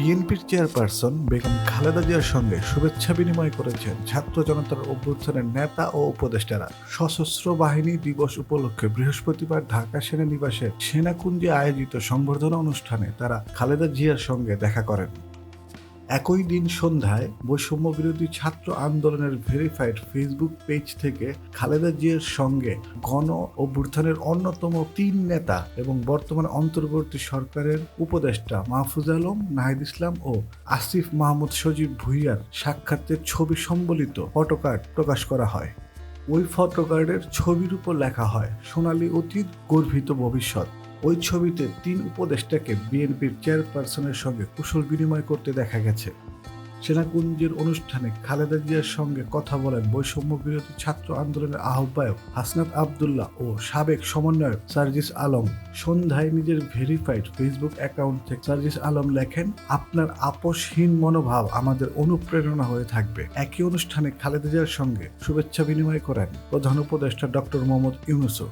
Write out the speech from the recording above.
বিএনপির চেয়ারপারসন বেগম খালেদা জিয়ার সঙ্গে শুভেচ্ছা বিনিময় করেছেন ছাত্র জনতার অভ্যুত্থানের নেতা ও উপদেষ্টারা। সশস্ত্র বাহিনী দিবস উপলক্ষে বৃহস্পতিবার ঢাকা সেনানিবাসে সেনাকুঞ্জে আয়োজিত সংবর্ধনা অনুষ্ঠানে তারা খালেদা জিয়ার সঙ্গে দেখা করেন। একই দিন সন্ধ্যায় বৈষম্য বিরোধী ছাত্র আন্দোলনের ভেরিফাইড ফেসবুক পেজ থেকে খালেদা জিয়ার সঙ্গে গণ অভ্যুত্থানের অন্যতম তিন নেতা এবং বর্তমান অন্তর্বর্তী সরকারের উপদেষ্টা মাহফুজ আলম, নাহিদ ইসলাম ও আসিফ মাহমুদ সজীব ভুইয়ার সাক্ষাতের ছবি সম্বলিত ফটোকার্ড প্রকাশ করা হয়। ওই ফটোকার্ডের ছবির উপর লেখা হয়, সোনালী অতীত গর্বিত ভবিষ্যৎ। ওই ছবিতে তিন উপদেষ্টাকে বিএনপির চেয়ারপারসনের সঙ্গে কুশল বিনিময় করতে দেখা গেছে। সেনাকুঞ্জের অনুষ্ঠানে খালেদা জিয়ার সঙ্গে কথা বলেন বৈষম্য বিরোধী ছাত্র আন্দোলনের আহ্বায়ক হাসনাত আবদুল্লাহ ও সাবেক সমন্বয়ক সার্জিস আলম। সন্ধ্যায় নিজের ভেরিফাইড ফেসবুক অ্যাকাউন্ট থেকে সার্জিস আলম লেখেন, আপনার আপোষহীন মনোভাব আমাদের অনুপ্রেরণা হয়ে থাকবে। একই অনুষ্ঠানে খালেদা জিয়ার সঙ্গে শুভেচ্ছা বিনিময় করেন প্রধান উপদেষ্টা ডক্টর মোহাম্মদ ইউনুসও।